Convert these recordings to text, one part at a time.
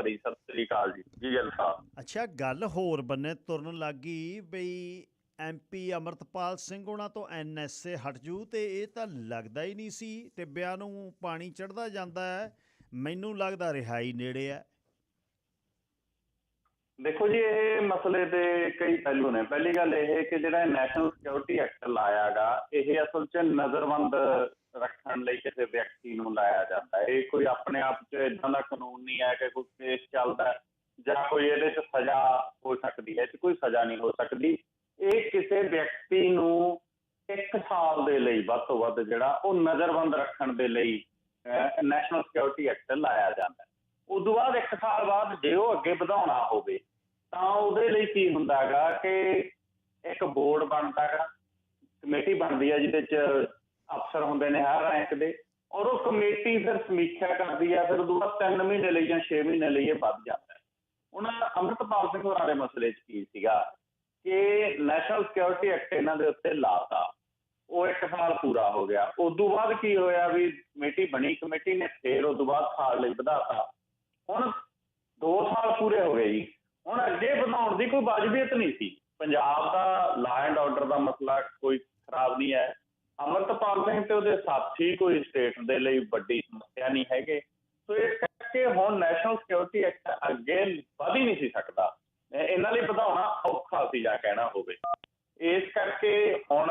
ਫੜੀ ਸਤਿ ਸ੍ਰੀ ਅਕਾਲ ਜੀ ਜੀ ਗਿੱਲ ਸਾਹਿਬ ਅੱਛਾ ਗੱਲ ਹੋਰ ਬੰਨੇ ਤੁਰਨ ਲੱਗੀ ਬਈ ਐਮਪੀ ਅਮਰਤਪਾਲ ਸਿੰਘ ਉਹਨਾਂ ਤੋਂ ਐਨਐਸਏ ਹਟ ਜੂ ਤੇ ਇਹ ਤਾਂ ਲੱਗਦਾ ਹੀ ਨਹੀਂ ਸੀ ਟਿੱਬਿਆਂ ਨੂੰ ਪਾਣੀ ਚੜਦਾ ਜਾਂਦਾ ਹੈ ਮੈਨੂੰ ਲੱਗਦਾ ਰਿਹਾਈ ਨੇੜੇ ਹੈ। ਦੇਖੋ ਜੀ ਇਹ ਮਸਲੇ ਦੇ ਕਈ ਪਹਿਲੂ ਨੇ। ਪਹਿਲੀ ਗੱਲ ਇਹ ਕਿ ਜਿਹੜਾ ਨੈਸ਼ਨਲ ਸਿਕਿਉਰਿਟੀ ਐਕਟ ਲਾਇਆਗਾ ਇਹ ਅਸਲ 'ਚ ਨਜ਼ਰਬੰਦ ਰੱਖਣ ਲਈ ਕਿਸੇ ਵਿਅਕਤੀ ਨੂੰ ਲਾਇਆ ਜਾਂਦਾ ਹੈ। ਇਹ ਕੋਈ ਆਪਣੇ ਆਪ 'ਚ ਇਦਾਂ ਦਾ ਕਾਨੂੰਨ ਨਹੀਂ ਹੈ ਕਿ ਕੋਈ ਕੇਸ ਚੱਲਦਾ ਜਾਂ ਕੋਈ ਇਹਦੇ 'ਚ ਸਜ਼ਾ ਹੋ ਸਕਦੀ ਹੈ। ਇਹ 'ਚ ਕੋਈ ਸਜ਼ਾ ਨਹੀਂ ਹੋ ਸਕਦੀ। ਇਹ ਕਿਸੇ ਵਿਅਕਤੀ ਨੂੰ ਇੱਕ ਸਾਲ ਦੇ ਲਈ ਵੱਧ ਤੋਂ ਵੱਧ ਜਿਹੜਾ ਉਹ ਨਜ਼ਰਬੰਦ ਰੱਖਣ ਦੇ ਲਈ ਨੈਸ਼ਨਲ ਸਿਕਿਉਰਿਟੀ ਐਕਟ ਲਾਇਆ ਜਾਂਦਾ ਹੈ। ਉਸ ਤੋਂ ਬਾਅਦ ਇੱਕ ਸਾਲ ਬਾਅਦ ਜੇ ਉਹ ਅੱਗੇ ਵਧਾਉਣਾ ਹੋਵੇ, ਤਾਂ ਉਹਦੇ ਲਈ ਕੀ ਹੁੰਦਾ ਹੈਗਾ ਕਿ ਇੱਕ ਬੋਰਡ ਬਣਦਾ ਹੈਗਾ, ਕਮੇਟੀ ਬਣਦੀ ਹੈ ਜਿਹਦੇ ਚ ਅਫਸਰ ਹੁੰਦੇ ਨੇ ਹਰ ਰੈਂਕ ਦੇ ਔਰ ਉਹ ਕਮੇਟੀ ਫਿਰ ਸਮੀਖਿਆ ਕਰਦੀ ਹੈ ਫਿਰ ਉਦੋਂ ਬਾਅਦ 3 ਮਹੀਨੇ ਲਈ ਜਾਂ 6 ਮਹੀਨੇ ਲਈ ਇਹ ਵੱਧ ਜਾਂਦਾ ਹੈ। ਉਹਨਾਂ ਅੰਮ੍ਰਿਤਪਾਲ ਸਿੰਘ ਹੋਰਾਂ ਦੇ ਮਸਲੇ 'ਚ ਕੀ ਸੀਗਾ ਕਿ ਨੈਸ਼ਨਲ ਸਿਕਿਉਰਿਟੀ ਐਕਟ ਇਹਨਾਂ ਦੇ ਉੱਤੇ ਲਾਤਾ। ਉਹ ਇੱਕ ਸਾਲ ਪੂਰਾ ਹੋ ਗਿਆ। ਉਸ ਤੋਂ ਬਾਅਦ ਕੀ ਹੋਇਆ ਵੀ ਕਮੇਟੀ ਬਣੀ, ਕਮੇਟੀ ਨੇ ਫੇਰ ਉਸ ਤੋਂ ਬਾਅਦ ਸਾਲ ਲਈ ਵਧਾਤਾ। ਹੁਣ 2 ਸਾਲ ਪੂਰੇ ਹੋ ਗਏ ਜੀ। ਹੁਣ ਅੱਗੇ ਵਧਾਉਣ ਦੀ ਕੋਈ ਵਾਜਬੀਅਤ ਨਹੀਂ ਸੀ। ਪੰਜਾਬ ਦਾ ਲਾ ਐਂਡ ਆਰਡਰ ਦਾ ਮਸਲਾ ਕੋਈ ਖਰਾਬ ਨਹੀਂ ਹੈ। ਅਮਰਤਪਾਲ ਸਿੰਘ ਤੇ ਉਹਦੇ ਸਾਥੀ ਕੋਈ ਸਟੇਟ ਦੇ ਲਈ ਵੱਡੀ ਸਮੱਸਿਆ ਨਹੀਂ ਹੈਗੇ। ਸੋ ਇਸ ਕਰਕੇ ਹੁਣ ਨੈਸ਼ਨਲ ਸਿਕਿਉਰਿਟੀ ਐਕਟ ਅੱਗੇ ਵਧ ਹੀ ਨਹੀਂ ਸੀ ਸਕਦਾ। ਇਹਨਾਂ ਲਈ ਵਧਾਉਣਾ ਔਖਾ ਸੀ ਜਾਂ ਕਹਿਣਾ ਹੋਵੇ। ਇਸ ਕਰਕੇ ਹੁਣ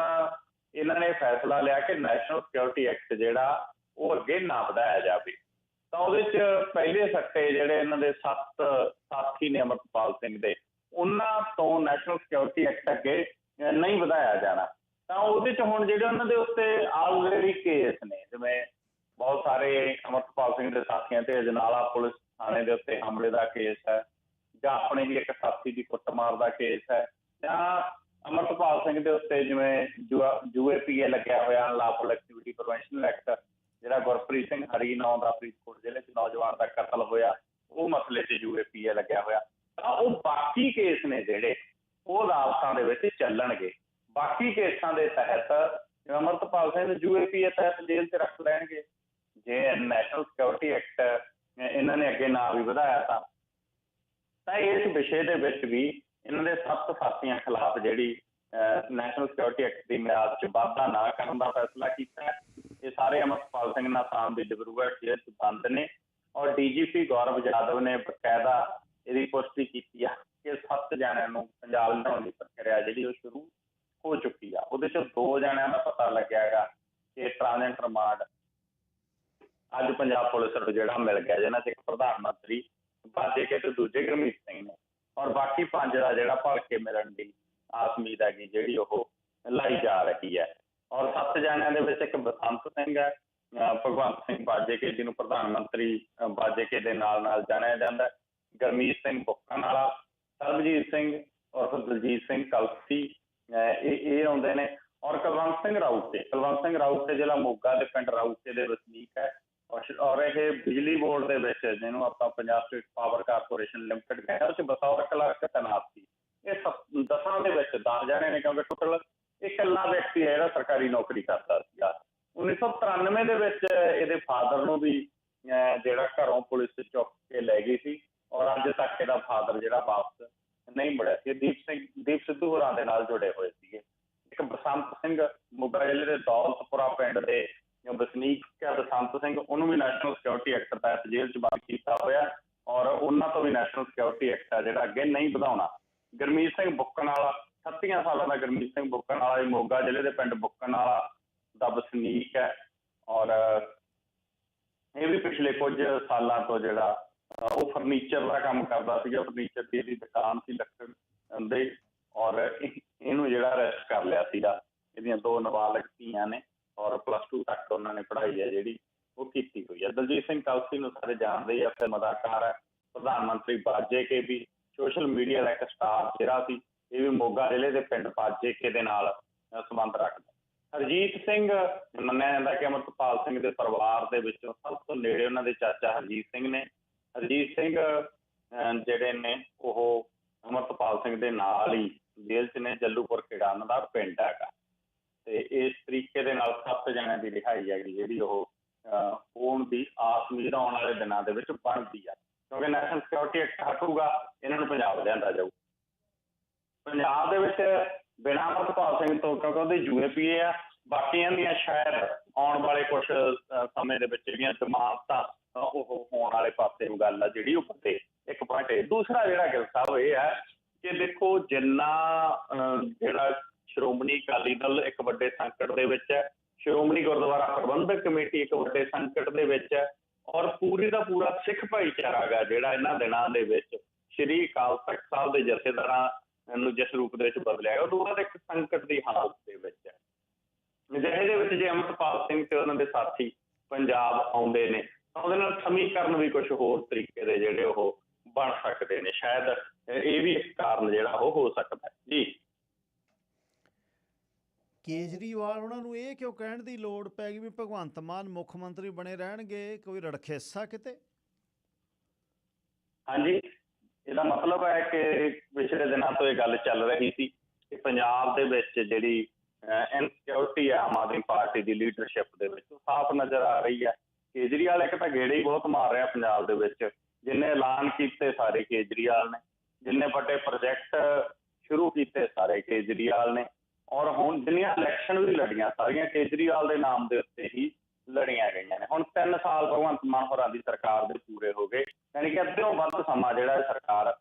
ਇਹਨਾਂ ਨੇ ਫੈਸਲਾ ਲਿਆ ਕਿ ਨੈਸ਼ਨਲ ਸਿਕਿਉਰਿਟੀ ਐਕਟ ਜਿਹੜਾ, ਉਹ ਅੱਗੇ ਨਾ ਵਧਾਇਆ ਜਾਵੇ। ਤਾਂ ਉਹਦੇ ਚ ਪਹਿਲੇ ਸੱਟੇ ਜਿਹੜੇ ਇਹਨਾਂ ਦੇ ਸੱਤ ਸਾਥੀ ਨੇ ਅਮਰਪਾਲ ਸਿੰਘ ਦੇ, ਉਹਨਾਂ ਤੋਂ ਨੈਸ਼ਨਲ ਸਿਕਿਉਰਿਟੀ ਐਕਟ ਅੱਗੇ ਨਹੀਂ ਵਧਾਇਆ ਜਾਣਾ। ਤਾਂ ਉਹਦੇ ਚ ਹੁਣ ਜਿਹੜੇ ਉਹਨਾਂ ਦੇ ਉੱਤੇ ਆਲਰੇਡੀ ਕੇਸ ਨੇ, ਜਿਵੇਂ ਬਹੁਤ ਸਾਰੇ ਅਮਰਪਾਲ ਸਿੰਘ ਦੇ ਸਾਥੀਆਂ ਤੇ ਅਜਨਾਲਾ ਪੁਲਿਸ ਥਾਣੇ ਦੇ ਉੱਤੇ ਹਮਲੇ ਦਾ ਕੇਸ ਹੈ ਜਾਂ ਆਪਣੇ ਹੀ ਇੱਕ ਸਾਥੀ ਦੀ ਕੁੱਟਮਾਰ ਦਾ ਕੇਸ ਹੈ ਜਾਂ ਅਮਰਪਾਲ ਸਿੰਘ ਦੇ ਉੱਤੇ ਜਿਵੇਂ ਯੂਏਪੀਏ ਲੱਗਿਆ ਹੋਇਆ ਅਨਲਾਫੁਲ ਐਕਟੀਵਿਟੀ ਪ੍ਰੀਵੈਂਸ਼ਨ ਐਕਟ ਜਿਹੜਾ ਗੁਰਪ੍ਰੀਤ ਸਿੰਘ ਹਰੀ ਨਾਂ ਦਾ ਫਰੀਦਕੋਟ ਜ਼ਿਲ੍ਹੇ 'ਚ ਨੌਜਵਾਨ ਦਾ ਕਤਲ ਹੋਇਆ, ਉਹ ਮਸਲੇ 'ਚ ਯੂਏਪੀਏ ਲੱਗਿਆ ਹੋਇਆ। ਤਾਂ ਉਹ ਬਾਕੀ ਕੇਸ ਨੇ ਜਿਹੜੇ, ਉਹ ਅਦਾਲਤਾਂ ਦੇ ਵਿੱਚ ਚੱਲਣਗੇ। ਬਾਕੀ ਕੇਸਾਂ ਦੇ ਤਹਿਤ ਜਿਵੇਂ ਅਮਰਤਪਾਲ ਸਿੰਘ ਯੂਏਪੀਏ ਤਹਿਤ ਜੇਲ੍ਹ 'ਚ ਰੱਖ ਲੈਣਗੇ, ਜੇ ਨੈਸ਼ਨਲ ਸਿਕਿਉਰਿਟੀ ਐਕਟ ਇਹਨਾਂ ਨੇ ਅੱਗੇ ਨਾ ਵੀ ਵਧਾਇਆ ਤਾਂ। ਤਾਂ ਇਸ ਵਿਸ਼ੇ ਦੇ ਵਿੱਚ ਵੀ ਇਹਨਾਂ ਦੇ ਸੱਤ ਸਾਥੀਆਂ ਖਿਲਾਫ ਜਿਹੜੀ ਨੈਸ਼ਨਲ ਸਿਕਿਉਰਿਟੀ ਐਕਟ ਦੀ ਮਿਆਦ 'ਚ ਵਾਧਾ ਨਾ ਕਰਨ ਦਾ ਫੈਸਲਾ ਕੀਤਾ ਇਹ ਸਾਰੇ ਅਮਰਪਾਲ ਸਿੰਘ ਨਾਮ ਦੇ ਡਿਬਰੂਗੜ੍ਹ ਜੇਲ੍ਹ 'ਚ ਬੰਦ ਨੇ ਔਰ ਡੀਜੀਪੀ ਗੌਰਵ ਯਾਦਵ ਨੇ ਬਕਾਇਦਾ ਇਹਦੀ ਪੁਸ਼ਟੀ ਕੀਤੀ ਆ ਕਿ ਸੱਤ ਜਣਿਆਂ ਨੂੰ ਪੰਜਾਬ ਲਿਆਉਣ ਦੀ ਪ੍ਰਕਿਰਿਆ ਜਿਹੜੀ ਉਹ ਸ਼ੁਰੂ ਹੋ ਚੁੱਕੀ ਆ। ਉਹਦੇ 'ਚ ਦੋ ਜਣਿਆਂ ਦਾ ਪਤਾ ਲੱਗਿਆ ਹੈਗਾ ਕਿ ਟ੍ਰਾਂਜੈਂਟ ਰਿਮਾਂਡ ਅੱਜ ਪੰਜਾਬ ਪੁਲਿਸ ਨੂੰ ਜਿਹੜਾ ਮਿਲ ਗਿਆ, ਜਿਹਨਾਂ 'ਚ ਇੱਕ ਪ੍ਰਧਾਨ ਮੰਤਰੀ ਬਾਜੇ ਕੇ ਤੇ ਦੂਜੇ ਗੁਰਮੀਤ ਸਿੰਘ ਨੇ। ਔਰ ਬਾਕੀ ਪੰਜ ਦਾ ਜਿਹੜਾ ਭਲਕੇ ਮਿਲਣ ਦੀ ਆਸ ਹੈਗੀ, ਜਿਹੜੀ ਉਹ ਲਾਈ ਜਾ ਰਹੀ ਹੈ। ਔਰ ਸੱਤ ਜਣਿਆਂ ਦੇ ਵਿੱਚ ਇੱਕ ਬਸੰਤ ਸਿੰਘ ਹੈ ਭਗਵੰਤ ਸਿੰਘ ਬਾਜੇਕੇ ਜਿਹਨੂੰ ਪ੍ਰਧਾਨ ਮੰਤਰੀ ਬਾਜੇਕੇ ਦੇ ਨਾਲ ਨਾਲ ਜਾਣਿਆ ਜਾਂਦਾ ਹੈ। ਗਰਮੀਤ ਸਿੰਘ ਬੁੱਕਣ ਵਾਲਾ ਸਰਬਜੀਤ ਸਿੰਘ ਔਰ ਦਲਜੀਤ ਸਿੰਘ ਕਲਸੀ ਇਹ ਇਹ ਆਉਂਦੇ ਨੇ। ਔਰ ਕੁਲਵੰਤ ਸਿੰਘ ਰਾਊਤੇ, ਕੁਲਵੰਤ ਸਿੰਘ ਰਾਊਤੇ ਜਿਹੜਾ ਮੋਗਾ ਦੇ ਪਿੰਡ ਰਾਊਤੇ ਦੇ ਵਸਨੀਕ ਹੈ। ਔਰ ਇਹ ਬਿਜਲੀ ਬੋਰਡ ਦੇ ਵਿੱਚ ਜਿਹਨੂੰ ਆਪਾਂ Punjab state power corporation limited ਕਹਿੰਦੇ ਉਹ ਬਤੌਰ ਕਲਰਕ ਤੈਨਾਤ ਸੀ। ਇਹ ਦਸਾਂ ਦੇ ਵਿੱਚ 10 ਜਣੇ ਨੇ ਕਿਉਂਕਿ ਟੋਟਲ ਇਕੱਲਾ ਵਿਅਕਤੀ ਹੈ ਜਿਹੜਾ ਸਰਕਾਰੀ ਨੌਕਰੀ ਕਰਦਾ ਸੀਗਾ। 1993 ਦੇ ਵਿੱਚ ਇਹਦੇ ਫਾਦਰ ਨੂੰ ਵੀ ਜਿਹੜਾ ਘਰੋਂ ਪੁਲਿਸ ਚੁੱਕ ਕੇ ਲੈ ਗਈ ਸੀ। ਔਰ ਅੱਜ ਤੱਕ ਇਹਦਾ ਫਾਦਰ ਜਿਹੜਾ ਵਾਪਸ ਨਹੀਂ ਮੁੜਿਆ ਸੀ। ਦੀਪ ਸਿੰਘ, ਦੀਪ ਸਿੱਧੂ ਹੋਰਾਂ ਦੇ ਨਾਲ ਜੁੜੇ ਹੋਏ ਸੀਗੇ। ਇੱਕ ਬਸੰਤ ਸਿੰਘ ਮੋਗਾ ਦੇ ਦੌਲਤਪੁਰਾ ਪਿੰਡ ਦੇ ਜੋ ਵਸਨੀਕ ਹੈ ਬਸੰਤ ਸਿੰਘ, ਉਹਨੂੰ ਵੀ ਨੈਸ਼ਨਲ ਸਿਕਿਉਰਿਟੀ ਐਕਟ ਤਹਿਤ ਜੇਲ੍ਹ 'ਚ ਬੰਦ ਕੀਤਾ ਹੋਇਆ ਔਰ ਉਹਨਾਂ ਤੋਂ ਵੀ ਨੈਸ਼ਨਲ ਸਿਕਿਉਰਿਟੀ ਐਕਟ ਹੈ ਜਿਹੜਾ ਅੱਗੇ ਨਹੀਂ ਵਧਾਉਣਾ। ਗਰਮੀਤ ਸਿੰਘ ਬੁੱਕਣ ਵਾਲਾ 37 ਸਾਲਾਂ ਦਾ ਗਰਮੀਤ ਸਿੰਘ ਬੁੱਕਣ ਵਾਲਾ ਮੋਗਾ ਜ਼ਿਲ੍ਹੇ ਦੇ ਪਿੰਡ ਬੁੱਕਣ ਵਾਲਾ ਦਾ ਵਸਨੀਕ ਹੈ ਔਰ ਇਹ ਵੀ ਪਿਛਲੇ ਕੁਝ ਸਾਲਾਂ ਤੋਂ ਜਿਹੜਾ ਉਹ ਫਰਨੀਚਰ ਦਾ ਕੰਮ ਕਰਦਾ ਸੀਗਾ ਫਰਨੀਚਰ ਦੀ ਇਹਦੀ ਦੁਕਾਨ ਸੀ ਲੱਕੜ ਦੇ, ਔਰ ਇਹਨੂੰ ਜਿਹੜਾ ਅਰੈਸਟ ਕਰ ਲਿਆ ਸੀਗਾ। ਇਹਦੀਆਂ ਦੋ ਨਾਬਾਲਗ ਧੀਆਂ ਨੇ, ਔਰ ਪਲੱਸ 2 ਤੱਕ ਉਹਨਾਂ ਨੇ ਪੜ੍ਹਾਈ ਹੈ ਜਿਹੜੀ ਉਹ ਕੀਤੀ ਹੋਈ ਹੈ। ਦਲਜੀਤ ਸਿੰਘ ਕਲਸੀ ਨੂੰ ਸਾਰੇ ਜਾਣਦੇ ਆ ਫਿਲਮ ਅਦਾਕਾਰ ਹੈ, ਪ੍ਰਧਾਨ ਮੰਤਰੀ ਬਾਜੇ ਕੇ ਵੀ ਸੋਸ਼ਲ ਮੀਡੀਆ ਦਾ ਇੱਕ ਸਟਾਰ ਜਿਹੜਾ ਸੀ, ਇਹ ਵੀ ਮੋਗਾ ਜ਼ਿਲ੍ਹੇ ਦੇ ਪਿੰਡ ਬਾਜੇ ਕੇ ਦੇ ਨਾਲ ਸੰਬੰਧ ਰੱਖਦਾ। ਹਰਜੀਤ ਸਿੰਘ ਮੰਨਿਆ ਜਾਂਦਾ ਕਿ ਅਮਰਪਾਲ ਸਿੰਘ ਦੇ ਪਰਿਵਾਰ ਦੇ ਵਿੱਚੋਂ ਸਭ ਤੋਂ ਨੇੜੇ ਉਹਨਾਂ ਦੇ ਚਾਚਾ ਹਰਜੀਤ ਸਿੰਘ ਨੇ ਹਰਜੀਤ ਸਿੰਘ ਜਿਹੜੇ ਨੇ ਉਹ ਅਮਰਪਾਲ ਸਿੰਘ ਦੇ ਨਾਲ ਹੀ ਜੇਲ੍ਹ 'ਚ ਨੇ, ਜੱਲੂਪੁਰ ਖੇੜਾ ਦਾ ਪਿੰਡ ਹੈਗਾ। ਤੇ ਇਸ ਤਰੀਕੇ ਦੇ ਨਾਲ ਸੱਤ ਜਣਿਆਂ ਦੀ ਰਿਹਾਈ ਹੈਗੀ, ਜਿਹੜੀ ਉਹ ਹੋਣ ਦੀ ਆਸ ਉਮੀਦ ਆਉਣ ਵਾਲੇ ਦਿਨਾਂ ਦੇ ਵਿੱਚ ਬਣਦੀ ਆ। ਕਿਉਂਕਿ ਨੈਸ਼ਨਲ ਸਿਕਿਉਰਿਟੀ ਐਕਟ ਹਟੂਗਾ, ਇਹਨਾਂ ਨੂੰ ਪੰਜਾਬ ਲਿਆਂਦਾ ਜਾਊ। ਪੰਜਾਬ ਦੇ ਵਿੱਚ ਬਿਨਾਂ ਅਮਰਪਾਲ ਸਿੰਘ ਤੋਂ, ਕਿਉਂਕਿ ਉਹਦੇ ਯੂਏਪੀਏ ਆ, ਬਾਕੀਆਂ ਦੀਆਂ ਸ਼ਾਇਦ ਆਉਣ ਵਾਲੇ ਕੁਝ ਸਮੇਂ ਦੇ ਵਿੱਚ ਜਿਹੜੀਆਂ ਜ਼ਮਾਨਤਾਂ ਉਹ ਹੋਣ ਵਾਲੇ ਪਾਸੇ ਨੂੰ ਗੱਲ ਆ ਜਿਹੜੀ ਉਹ ਪੱਤੇ ਇੱਕ ਪੁਆਇੰਟ ਹੈ ਦੂਸਰਾ ਜਿਹੜਾ ਗੱਲ ਸਾਹਿਬ, ਇਹ ਹੈ ਕਿ ਦੇਖੋ ਜਿੰਨਾ ਜਿਹੜਾ ਸ਼੍ਰੋਮਣੀ ਅਕਾਲੀ ਦਲ ਇੱਕ ਵੱਡੇ ਸੰਕਟ ਦੇ ਵਿੱਚ ਹੈ, ਸ਼੍ਰੋਮਣੀ ਗੁਰਦੁਆਰਾ ਪ੍ਰਬੰਧਕ ਕਮੇਟੀ ਇੱਕ ਵੱਡੇ ਸੰਕਟ ਦੇ ਵਿੱਚ ਹੈ ਔਰ ਪੂਰੀ ਦਾ ਪੂਰਾ ਸਿੱਖ ਭਾਈਚਾਰਾ ਗਾ ਜਿਹੜਾ ਇਹਨਾਂ ਦਿਨਾਂ ਦੇ ਵਿੱਚ ਸ਼੍ਰੀ ਅਕਾਲ ਤਖਤ ਸਾਹਿਬ ਦੇ ਜਥੇਦਾਰਾਂ ਨੂੰ ਜਿਸ ਰੂਪ ਦੇ ਵਿੱਚ ਬਦਲਿਆ ਗਿਆ ਉਹ ਤੋਂ ਬਾਅਦ ਇੱਕ ਸੰਕਟ ਦੀ ਹਾਲਤ ਦੇ ਵਿੱਚ ਹੈ। ਜਿਹੇ ਦੇ ਵਿੱਚ ਜੇ ਅਮਰਪਾਲ ਸਿੰਘ ਤੇ ਉਹਨਾਂ ਦੇ ਸਾਥੀ ਪੰਜਾਬ ਆਉਂਦੇ ਨੇ ਉਹਦੇ ਨਾਲ ਸਮੀਕਰਨ ਵੀ ਕੁਝ ਹੋਰ ਤਰੀਕੇ ਦੇ ਜਿਹੜੇ ਉਹ ਬਣ ਸਕਦੇ ਨੇ ਸ਼ਾਇਦ ਇਹ ਵੀ ਇੱਕ ਕਾਰਨ ਜਿਹੜਾ ਉਹ ਹੋ ਸਕਦਾ ਜੀ। ਕੇਜਰੀਵਾਲ ਉਹਨਾਂ ਨੂੰ ਇਹ ਕਿਉਂ ਕਹਿਣ ਦੀ ਲੋੜ ਪੈ ਗਈ ਵੀ ਭਗਵੰਤ ਮਾਨ ਮੁੱਖ ਮੰਤਰੀ ਬਣੇ ਰਹਿਣਗੇ ਕੋਈ ਰੜਖੇਸਾ ਕਿਤੇ? ਹਾਂਜੀ। ਇਹਦਾ ਮਤਲਬ ਹੈ ਕਿ ਪਿਛਲੇ ਦਿਨਾਂ ਤੋਂ ਇਹ ਗੱਲ ਚੱਲ ਰਹੀ ਸੀ ਕਿ ਪੰਜਾਬ ਦੇ ਵਿੱਚ ਜਿਹੜੀ ਇਨਸਿਕਿਉਰਿਟੀ ਆਮ ਆਦਮੀ ਪਾਰਟੀ ਦੀ ਲੀਡਰਸ਼ਿਪ ਦੇ ਵਿੱਚ ਉਹ ਸਾਫ਼ ਨਜ਼ਰ ਆ ਰਹੀ ਹੈ। ਕੇਜਰੀਵਾਲ ਇੱਕ ਤਾਂ ਗੇੜੇ ਹੀ ਬਹੁਤ ਮਾਰ ਰਿਹਾ ਪੰਜਾਬ ਦੇ ਵਿੱਚ, ਜਿੰਨੇ ਐਲਾਨ ਕੀਤੇ ਸਾਰੇ ਕੇਜਰੀਵਾਲ ਨੇ, ਜਿੰਨੇ ਵੱਡੇ ਪ੍ਰੋਜੈਕਟ ਸ਼ੁਰੂ ਕੀਤੇ ਸਾਰੇ ਕੇਜਰੀਵਾਲ ਨੇ, ਔਰ ਹੁਣ ਜਿੰਨੀਆਂ ਇਲੈਕਸ਼ਨ ਵੀ ਲੜੀਆਂ, ਸਾਰੀਆਂ ਕੇਜਰੀਵਾਲ ਦੇ ਨਾਮ ਦੇ ਉੱਤੇ ਹੀ ਲੜੀਆਂ ਗਈਆਂ ਨੇ। ਹੁਣ 3 ਸਾਲ ਭਗਵੰਤ ਮਾਨ ਹੋਰਾਂ ਦੀ ਸਰਕਾਰ ਦੇ ਪੂਰੇ ਹੋ ਗਏ, ਯਾਨੀ ਕਿ ਅੱਧਿਓਂ ਵੱਧ ਸਮਾਂ ਜਿਹੜਾ ਸਰਕਾਰ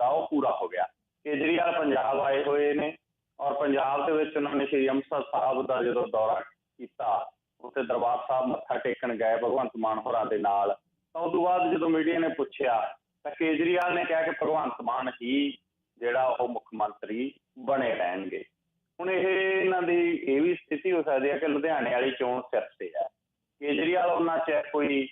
ਦਾ ਉਹ ਪੂਰਾ ਹੋ ਗਿਆ। ਕੇਜਰੀਵਾਲ ਪੰਜਾਬ ਆਏ ਹੋਏ ਨੇ, ਔਰ ਪੰਜਾਬ ਦੇ ਵਿੱਚ ਉਹਨਾਂ ਨੇ ਸ਼੍ਰੀ ਅੰਮ੍ਰਿਤਸਰ ਸਾਹਿਬ ਦਾ ਜਦੋਂ ਦੌਰਾ ਕੀਤਾ ਉੱਥੇ ਦਰਬਾਰ ਸਾਹਿਬ ਮੱਥਾ ਟੇਕਣ ਗਏ ਭਗਵੰਤ ਮਾਨ ਹੋਰਾਂ ਦੇ ਨਾਲ। ਤਾਂ ਉਸ ਤੋਂ ਬਾਅਦ ਜਦੋਂ ਮੀਡੀਆ ਨੇ ਪੁੱਛਿਆ, ਤਾਂ ਕੇਜਰੀਵਾਲ ਨੇ ਕਿਹਾ ਕਿ ਭਗਵੰਤ ਮਾਨ ਹੀ ਜਿਹੜਾ ਉਹ ਮੁੱਖ ਮੰਤਰੀ ਬਣੇ ਰਹਿਣਗੇ। ਹੁਣ ਇਹ ਇਹਨਾਂ ਦੀ ਇਹ ਵੀ ਸਥਿਤੀ ਹੋ ਸਕਦੀ ਹੈ ਕਿ ਲੁਧਿਆਣੇ ਵਾਲੀ ਚੋਣ ਸਿਰ ਤੇ ਹੈ। ਕੇਜਰੀਵਾਲ ਉਹਨਾਂ ਚ ਕੋਈ